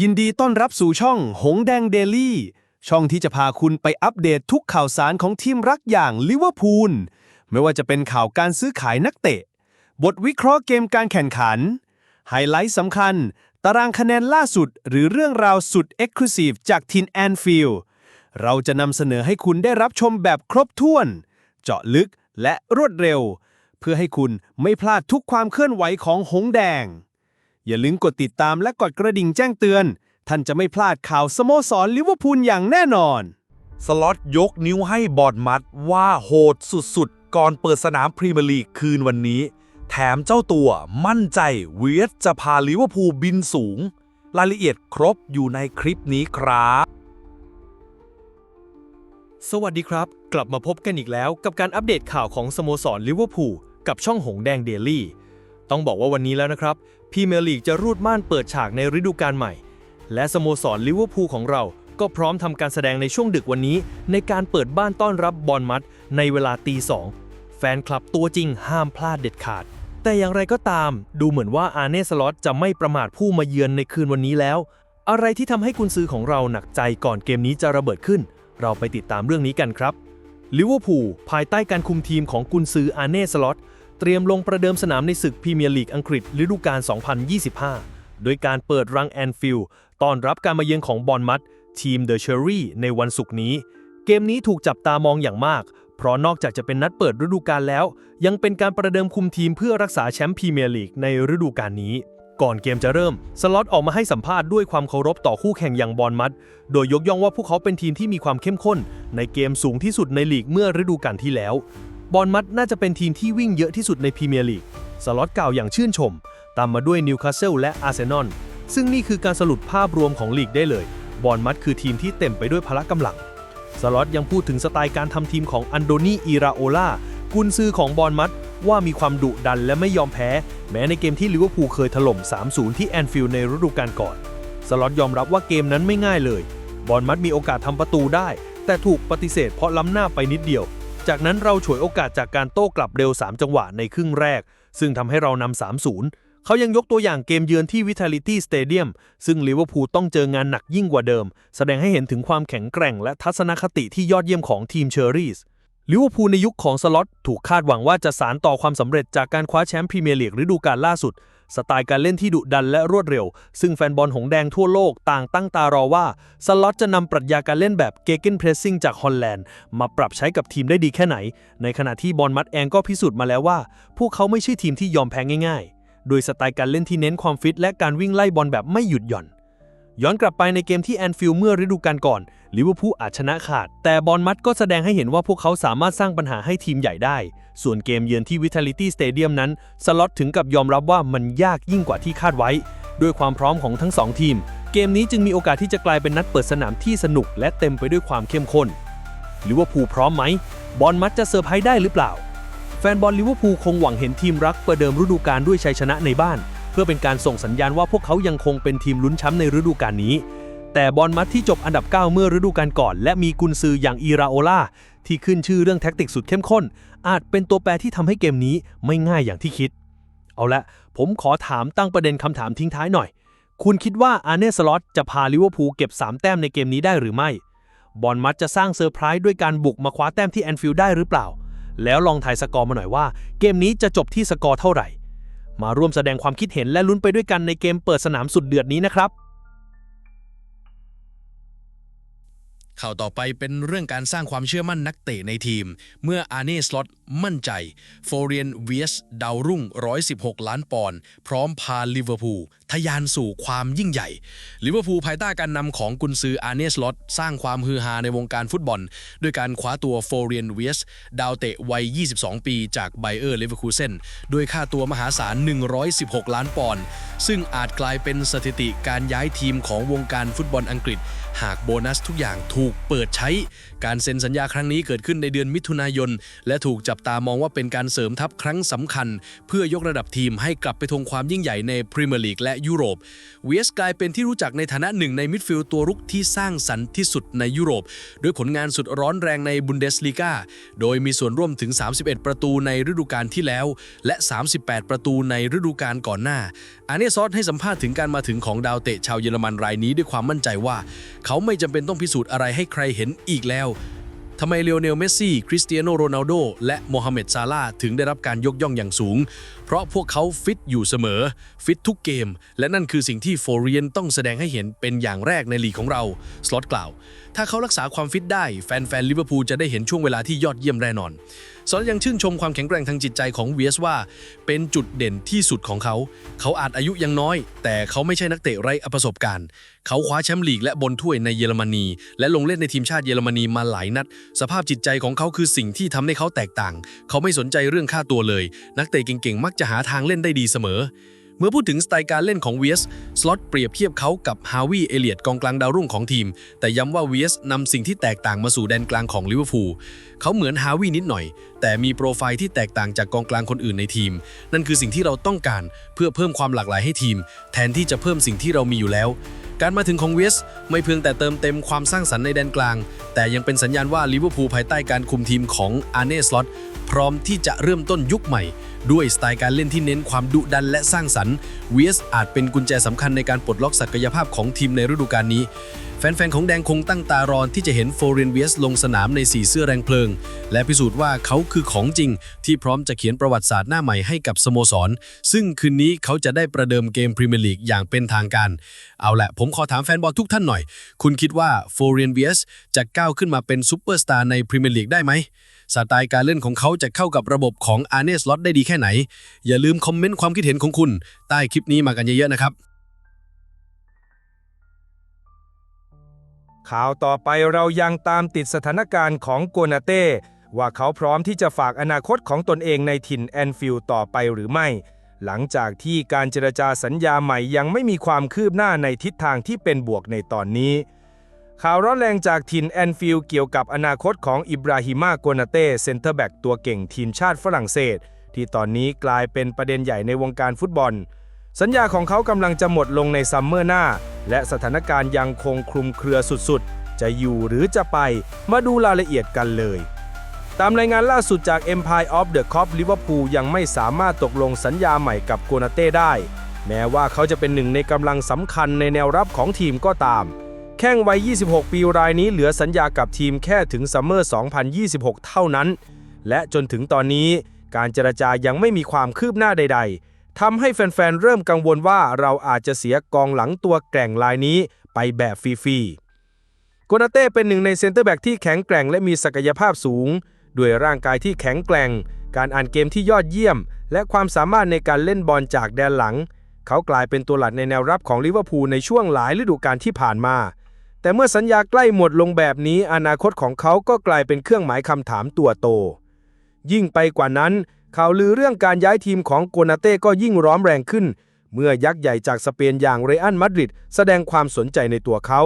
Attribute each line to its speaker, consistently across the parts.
Speaker 1: ยินดีต้อนรับสู่ช่องหงแดงเดลี่ ช่องที่จะพาคุณไปอัปเดตทุกข่าวสารของทีมรักอย่างลิเวอร์พูล ไม่ว่าจะเป็นข่าวการซื้อขายนักเตะ บทวิเคราะห์เกมการแข่งขัน ไฮไลท์สำคัญ ตารางคะแนนล่าสุด หรือเรื่องราวสุดเอ็กซ์คลูซีฟจากทีมแอนฟิลด์เราจะนำเสนอให้คุณได้รับชมแบบครบถ้วน เจาะลึกและรวดเร็ว เพื่อให้คุณไม่พลาดทุกความเคลื่อนไหวของหงแดง อย่าลืมกดติดตามและกดกระดิ่งแจ้งเตือน ท่านจะไม่พลาดข่าวสโมสรลิเวอร์พูลอย่างแน่นอน
Speaker 2: สล็อตยกนิ้วให้บอร์ดมัดว่าโหดสุดๆ ก่อนเปิดสนามพรีเมียร์ลีกคืนวันนี้ แถมเจ้าตัวมั่นใจเวียสจะพาลิเวอร์พูลบินสูง รายละเอียดครบอยู่ในคลิปนี้ครับ
Speaker 3: สวัสดีครับ กลับมาพบกันอีกแล้วกับการอัปเดตข่าวของสโมสรลิเวอร์พูลกับช่องหงแดงเดลี่ ต้องบอกว่าวันนี้แล้วนะครับ พรีเมียร์ลีกจะรูดม่านเปิดฉากในฤดูกาลใหม่ และสโมสรลิเวอร์พูลของเราก็พร้อมทำการแสดงในช่วงดึกวันนี้ ในการเปิดบ้านต้อนรับบอลมัดในเวลาตีสองแฟนคลับตัวจริงห้ามพลาดเด็ดขาด แต่อย่างไรก็ตาม ดูเหมือนว่าอาร์เน่สล็อตจะไม่ประมาทผู้มาเยือนในคืนวันนี้แล้ว อะไรที่ทำให้กุนซือของเราหนักใจก่อนเกมนี้จะระเบิดขึ้น เราไปติดตามเรื่องนี้กันครับลิเวอร์พูลภายใต้การคุมทีมของกุนซืออาร์เน่สล็อต เตรียมลงประเดิมสนามในศึกพรีเมียร์ลีกอังกฤษฤดูกาล 2025 โดยการเปิดรังแอนฟิลด์ต้อนรับการมาเยือนของบอลมัดทีมเดอะเชอรี่ในวันศุกร์นี้ เกมนี้ถูกจับตามองอย่างมาก เพราะนอกจากจะเป็นนัดเปิดฤดูกาลแล้ว ยังเป็นการประเดิมคุมทีมเพื่อรักษาแชมป์พรีเมียร์ลีกในฤดูกาลนี้ก่อนเกมจะเริ่ม สล็อตออกมาให้สัมภาษณ์ด้วยความเคารพต่อคู่แข่งอย่างบอลมัด โดยยกย่องว่าพวกเขาเป็นทีมที่มีความเข้มข้น ในเกมสูงที่สุดในลีกเมื่อฤดูกาลที่แล้ว บอลมัดน่าจะเป็นทีมที่วิ่งเยอะที่สุดในพรีเมียร์ลีก สล็อตกล่าวอย่างชื่นชม ตามมาด้วยนิวคาสเซิลและอาร์เซนอล ซึ่งนี่คือการสรุปภาพรวมของลีกได้เลย บอลมัดคือทีมที่เต็มไปด้วยพละกำลัง สล็อตยังพูดถึงสไตล์การทำทีมของอันโดนีอีราโอลากุนซือของบอลมัดว่ามีความดุดันและไม่ยอมแพ้ แม้ในเกมที่ลิเวอร์พูลเคยถล่ม 3-0 ที่แอนฟิลด์ในฤดูกาลก่อน สล็อตยอมรับว่าเกมนั้นไม่ง่ายเลย บอลมัดมีโอกาสทำประตูได้ แต่ถูกปฏิเสธเพราะล้ำหน้าไปนิดเดียว จากนั้นเราฉวยโอกาสจากการโต้กลับเร็ว 3 จังหวะในครึ่งแรก ซึ่งทำให้เรานำ3-0 เขายังยกตัวอย่างเกมเยือนที่ Vitality Stadium ซึ่งลิเวอร์พูลต้องเจองานหนักยิ่งกว่าเดิม แสดงให้เห็นถึงความแข็งแกร่งและทัศนคติที่ยอดเยี่ยมของทีมเชอรี่สลิเวอร์พูลในยุคของสล็อตถูกคาดหวังว่าจะสานต่อความสำเร็จจากการคว้าแชมป์พรีเมียร์ลีกฤดูกาลล่าสุด สไตล์การเล่นที่ดุดันและรวดเร็ว ซึ่งแฟนบอลหงแดงทั่วโลกต่างตั้งตารอว่าสล็อตจะนำปรัชญาการเล่นแบบเกเกนเพรสซิ่งจากฮอลแลนด์ มาปรับใช้กับทีมได้ดีแค่ไหน ในขณะที่บอลมัดแองก็พิสูจน์มาแล้วว่า พวกเขาไม่ใช่ทีมที่ยอมแพ้ง่าย ๆ โดยสไตล์การเล่นที่เน้นความฟิตและการวิ่งไล่บอลแบบไม่หยุดหย่อน ย้อนกลับไปในเกมที่แอนฟิลด์เมื่อฤดูกาลก่อน ลิเวอร์พูลอาจชนะขาด แต่บอลมัดก็แสดงให้เห็นว่าพวกเขาสามารถสร้างปัญหาให้ทีมใหญ่ได้ ส่วนเกมเยือนที่ Vitality Stadium นั้น สล็อตถึงกับยอมรับว่ามันยากยิ่งกว่าที่คาดไว้ ด้วยความพร้อมของทั้งสองทีม เกมนี้จึงมีโอกาสที่จะกลายเป็นนัดเปิดสนามที่สนุก และเต็มไปด้วยความเข้มข้นลิเวอร์พูลพร้อมไหม บอลมัดจะเซอร์ไพรส์ได้หรือเปล่า แฟนบอลลิเวอร์พูลคงหวังเห็นทีมรักประเดิมฤดูกาลด้วยชัยชนะในบ้าน เพื่อเป็นการส่งสัญญาณว่าพวกเขายังคงเป็นทีมลุ้นแชมป์ในฤดูกาลนี้ แต่บอลมัดที่จบอันดับ 9 เมื่อฤดูกาลก่อน และมีกุนซืออย่างอีราโอลาที่ขึ้นชื่อเรื่องแท็กติกสุดเข้มข้น อาจเป็นตัวแปรที่ทำให้เกมนี้ไม่ง่ายอย่างที่คิด เอาละผมขอถามตั้งประเด็นคำถามทิ้งท้ายหน่อย คุณคิดว่าอาร์เน่สล็อตจะพาลิเวอร์พูลเก็บ 3 แต้มในเกมนี้ได้หรือไม่ บอลมัดจะสร้างเซอร์ไพรส์ด้วยการบุกมาคว้าแต้มที่แอนฟิลด์ได้หรือเปล่า แล้วลองทายสกอร์มาหน่อยว่า เกมนี้จะจบที่สกอร์เท่าไหร่ มาร่วมแสดงความคิดเห็นและลุ้นไปด้วยกันในเกมเปิดสนามสุดเดือดนี้นะครับ
Speaker 4: ข่าวต่อไปเป็นเรื่องการสร้างความเชื่อมั่นนักเตะในทีม เมื่ออาร์เน่สล็อตมั่นใจ โฟเรียนเวียสดาวรุ่ง 116 ล้านปอนด์พร้อมพาลิเวอร์พูลทะยานสู่ความยิ่งใหญ่ ลิเวอร์พูลภายใต้การนำของกุนซืออาร์เนสล็อตสร้างความฮือฮาในวงการฟุตบอล ด้วยการคว้าตัวโฟเรียนเวียสดาวเตะวัย 22 ปีจากไบเออร์เลเวอร์คูเซนด้วยค่าตัวมหาศาล 116 ล้านปอนด์ซึ่งอาจกลายเป็นสถิติการย้ายทีมของวงการฟุตบอลอังกฤษ หากโบนัสทุกอย่างถูกเปิดใช้ การเซ็นสัญญาครั้งนี้เกิดขึ้นในเดือนมิถุนายน และถูกจับตามองว่าเป็นการเสริมทัพครั้งสำคัญ เพื่อยกระดับทีมให้กลับไปทวงความยิ่งใหญ่ในพรีเมียร์ลีกและยุโรปเวสกลายเป็นที่รู้จักในฐานะหนึ่งในมิดฟิลด์ตัวรุกที่สร้างสรรค์ที่สุดในยุโรป ด้วยผลงานสุดร้อนแรงในบุนเดสลีกาโดยมีส่วนร่วมถึง 31 ประตูในฤดูกาลที่แล้ว และ 38 ประตูในฤดูกาลก่อนหน้า อาเนซอสให้สัมภาษณ์ถึงการมาถึงของดาวเตะชาวเยอรมันรายนี้ด้วยความมั่นใจว่า เขาไม่จำเป็นต้องพิสูจน์อะไรให้ใครเห็นอีกแล้วทำไมเลโอเนล เมสซี่ คริสเตียโน โรนัลโด และโมฮัมเหม็ด ซาลาห์ถึงได้รับการยกย่องอย่างสูงเพราะพวกเขาฟิตอยู่เสมอ ฟิตทุกเกม และนั่นคือสิ่งที่โฟเรียนต้องแสดงให้เห็นเป็นอย่างแรกในลีกของเรา สล็อตกล่าว ถ้าเขารักษาความฟิตได้ แฟนๆลิเวอร์พูลจะได้เห็นช่วงเวลาที่ยอดเยี่ยมแน่นอนสอนยังชื่นชมความแข็งแกร่งทางจิตใจของเวียสว่า เป็นจุดเด่นที่สุดของเขา เขาอาจอายุยังน้อย แต่เขาไม่ใช่นักเตะไร้ประสบการณ์ เขาคว้าแชมป์ลีกและบอลถ้วยในเยอรมนี และลงเล่นในทีมชาติเยอรมนีมาหลายนัด สภาพจิตใจของเขาคือสิ่งที่ทำให้เขาแตกต่าง เขาไม่สนใจเรื่องค่าตัวเลย นักเตะเก่งๆมักจะหาทางเล่นได้ดีเสมอ เมื่อพูดถึงสไตล์การเล่นของเวียสสล็อตเปรียบเทียบเขากับฮาวิเอเลียดกองกลางดาวรุ่งของทีม แต่ย้ำว่าเวียสนำสิ่งที่แตกต่างมาสู่แดนกลางของลิเวอร์พูลเขาเหมือนฮาวินิดหน่อย แต่มีโปรไฟล์ที่แตกต่างจากกองกลางคนอื่นในทีม นั่นคือสิ่งที่เราต้องการเพื่อเพิ่มความหลากหลายให้ทีม แทนที่จะเพิ่มสิ่งที่เรามีอยู่แล้ว การมาถึงของเวสไม่เพียงแต่เติมเต็มความสร้างสรรค์ในแดนกลาง แต่ยังเป็นสัญญาณว่าลิเวอร์พูลภายใต้การคุมทีมของอาร์เน่สล็อตพร้อมที่จะเริ่มต้นยุคใหม่ ด้วยสไตล์การเล่นที่เน้นความดุดันและสร้างสรรค์เวสอาจเป็นกุญแจสำคัญในการปลดล็อกศักยภาพของทีมในฤดูกาลนี้แฟนๆ ของแดงคงตั้งตารอนที่จะเห็นโฟเรนเวียสลงสนามในสีเสื้อแรงเพลิง และพิสูจน์ว่าเขาคือของจริง ที่พร้อมจะเขียนประวัติศาสตร์หน้าใหม่ให้กับสโมสร ซึ่งคืนนี้เขาจะได้ประเดิมเกมพรีเมียร์ลีกอย่างเป็นทางการ เอาละผมขอถามแฟนบอลทุกท่านหน่อย คุณคิดว่าโฟเรียนเวียสจะก้าวขึ้นมาเป็นซูเปอร์สตาร์ในพรีเมียร์ลีกได้ไหมสไตล์การเล่นของเขาจะเข้ากับระบบของอาร์เนสล็อตได้ดีแค่ไหน อย่าลืมคอมเมนต์ความคิดเห็นของคุณ ใต้คลิปนี้มากันเยอะๆนะครับ
Speaker 5: ข่าวต่อไปเรายังตามติดสถานการณ์ของโกนาเต้ ว่าเขาพร้อมที่จะฝากอนาคตของตนเองในถิ่นแอนฟิลด์ต่อไปหรือไม่ หลังจากที่การเจรจาสัญญาใหม่ยังไม่มีความคืบหน้าในทิศทางที่เป็นบวกในตอนนี้ ข่าวร้อนแรงจากถิ่นแอนฟิลด์เกี่ยวกับอนาคตของอิบราฮิมาโกนาเต้เซนเตอร์แบ็กตัวเก่งทีมชาติฝรั่งเศส ที่ตอนนี้กลายเป็นประเด็นใหญ่ในวงการฟุตบอล สัญญาของเขากำลังจะหมดลงในซัมเมอร์หน้า และสถานการณ์ยังคงคลุมเครือสุดๆ จะอยู่หรือจะไปมาดูรายละเอียดกันเลย ตามรายงานล่าสุดจาก Empire of the Cop ลิเวอร์พูลยังไม่สามารถตกลงสัญญาใหม่กับโกนาเต้ได้ แม้ว่าเขาจะเป็นหนึ่งในกำลังสำคัญในแนวรับของทีมก็ตาม แข้งวัย 26 ปีรายนี้เหลือสัญญากับทีมแค่ถึงซัมเมอร์ 2026 เท่านั้น และจนถึงตอนนี้การเจรจายังไม่มีความคืบหน้าใด ๆทำให้แฟนๆ เริ่มกังวลว่าเราอาจจะเสียกองหลังตัวแกร่งรายนี้ไปแบบฟรีๆโกนาเต้เป็นหนึ่งในเซนเตอร์แบ็กที่แข็งแกร่งและมีศักยภาพสูง ด้วยร่างกายที่แข็งแกร่ง การอ่านเกมที่ยอดเยี่ยม และความสามารถในการเล่นบอลจากแดนหลัง เขากลายเป็นตัวหลักในแนวรับของลิเวอร์พูลในช่วงหลายฤดูกาลที่ผ่านมา แต่เมื่อสัญญาใกล้หมดลงแบบนี้ อนาคตของเขาก็กลายเป็นเครื่องหมายคำถามตัวโต ยิ่งไปกว่านั้นข่าวลือเรื่องการย้ายทีมของโกนาเต้ก็ยิ่งร้อนแรงขึ้น เมื่อยักษ์ใหญ่จากสเปนอย่างเรอัลมาดริดแสดงความสนใจในตัวเขา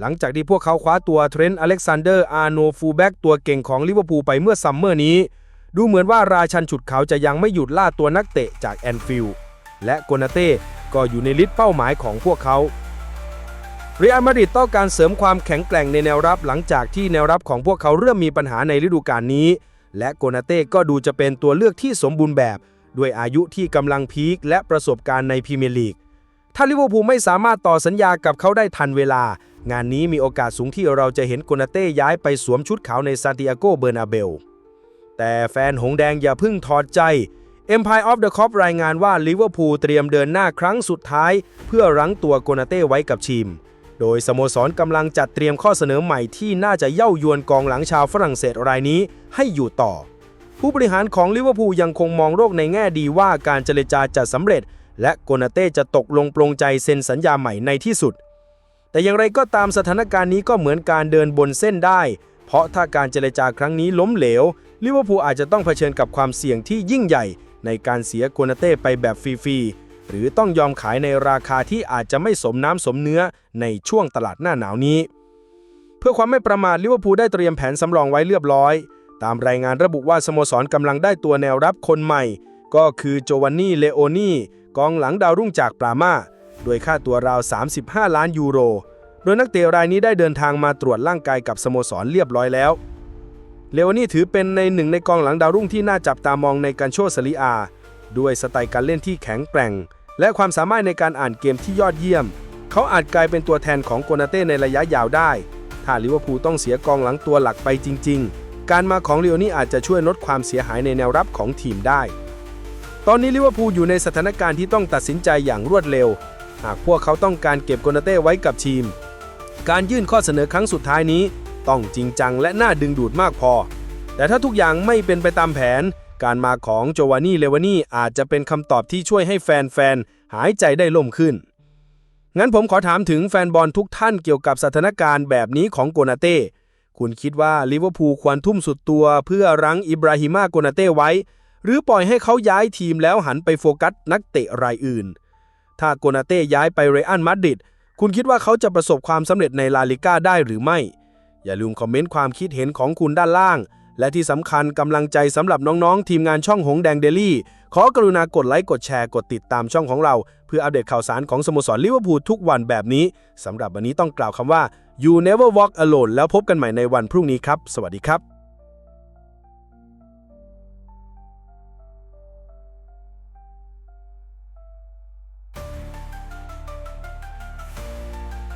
Speaker 5: หลังจากที่พวกเขาคว้าตัวเทรนต์อเล็กซานเดอร์อาร์โนฟูแบ็กตัวเก่งของลิเวอร์พูลไปเมื่อซัมเมอร์นี้ ดูเหมือนว่าราชันฉุดเขาจะยังไม่หยุดล่าตัวนักเตะจากแอนฟิลด์และโกนาเต้ก็อยู่ในลิสต์เป้าหมายของพวกเขาเรอัลมาดริดต้องการเสริมความแข็งแกร่งในแนวรับหลังจากที่แนวรับของพวกเขาเริ่มมีปัญหาในฤดูกาลนี้ และโกนาเต้ก็ดูจะเป็นตัวเลือกที่สมบูรณ์แบบ ด้วยอายุที่กำลังพีคและประสบการณ์ในพรีเมียร์ลีก ถ้าลิเวอร์พูลไม่สามารถต่อสัญญากับเขาได้ทันเวลา งานนี้มีโอกาสสูงที่เราจะเห็นโกนาเต้ย้ายไปสวมชุดขาวในซานติอาโกเบอร์นาเบล แต่แฟนหงแดงอย่าเพิ่งถอดใจ Empire of the Cop รายงานว่าลิเวอร์พูลเตรียมเดินหน้าครั้งสุดท้าย เพื่อรั้งตัวโกนาเต้ไว้กับทีม โดยสโมสรกำลังจัดเตรียมข้อเสนอใหม่ที่น่าจะเย่ายวนกองหลังชาวฝรั่งเศสรายนี้ให้อยู่ต่อ ผู้บริหารของลิเวอร์พูลยังคงมองโลกในแง่ดีว่าการเจรจาจะสำเร็จ และโกนาเต้จะตกลงปลงใจเซ็นสัญญาใหม่ในที่สุด แต่อย่างไรก็ตามสถานการณ์นี้ก็เหมือนการเดินบนเส้นได้ เพราะถ้าการเจรจาครั้งนี้ล้มเหลวลิเวอร์พูลอาจจะต้องเผชิญกับความเสี่ยงที่ยิ่งใหญ่ ในการเสียโกนาเต้ไปแบบฟรีๆหรือต้องยอมขายในราคาที่อาจจะไม่สมน้ำสมเนื้อในช่วงตลาดหน้าหนาวนี้ เพื่อความไม่ประมาทลิเวอร์พูลได้เตรียมแผนสำรองไว้เรียบร้อย ตามรายงานระบุว่าสโมสรกำลังได้ตัวแนวรับคนใหม่ ก็คือโจวานนี่เลโอนี่ กองหลังดาวรุ่งจากปรามาโดยค่าตัวราว 35 ล้านยูโร โดยนักเตะรายนี้ได้เดินทางมาตรวจร่างกายกับสโมสรเรียบร้อยแล้ว เลวานี่ถือเป็นในหนึ่งในกองหลังดาวรุ่งที่น่าจับตามองในการโชว์สลีอา ด้วยสไตล์การเล่นที่แข็งแกร่ง และความสามารถในการอ่านเกมที่ยอดเยี่ยม เขาอาจกลายเป็นตัวแทนของโกนาเต้ในระยะยาวได้ ถ้าลิเวอร์พูลต้องเสียกองหลังตัวหลักไปจริง ๆ การมาของเลโอนี่อาจจะช่วยลดความเสียหายในแนวรับของทีมได้ ตอนนี้ลิเวอร์พูลอยู่ในสถานการณ์ที่ต้องตัดสินใจอย่างรวดเร็ว หากพวกเขาต้องการเก็บโกนาเต้ไว้กับทีม การยื่นข้อเสนอครั้งสุดท้ายนี้ ต้องจริงจังและน่าดึงดูดมากพอ แต่ถ้าทุกอย่างไม่เป็นไปตามแผน การมาของโจวานี่เลวานี่อาจจะเป็นคำตอบที่ช่วยให้แฟนๆหายใจได้ล่มขึ้น งั้นผมขอถามถึงแฟนบอลทุกท่านเกี่ยวกับสถานการณ์แบบนี้ของโกนาเต้คุณคิดว่าลิเวอร์พูลควรทุ่มสุดตัวเพื่อรั้งอิบราฮิมาโกนาเต้ไว้ หรือปล่อยให้เขาย้ายทีมแล้วหันไปโฟกัสนักเตะรายอื่น ถ้าโกนาเต้ย้ายไปเรอัลมาดริดคุณคิดว่าเขาจะประสบความสำเร็จในลาลิก้าได้หรือไม่ อย่าลืมคอมเมนต์ความคิดเห็นของคุณด้านล่าง และที่สำคัญกำลังใจสำหรับน้องๆ ทีมงานช่องหงแดงเดลี่ ขอกรุณากดไลค์กดแชร์กดติดตามช่องของเรา เพื่ออัปเดตข่าวสารของสโมสรลิเวอร์พูลทุกวันแบบนี้สำหรับวันนี้ต้องกล่าวคำว่า you never walk alone แล้วพบกันใหม่ในวันพรุ่งนี้ครับ สวัสดีครับ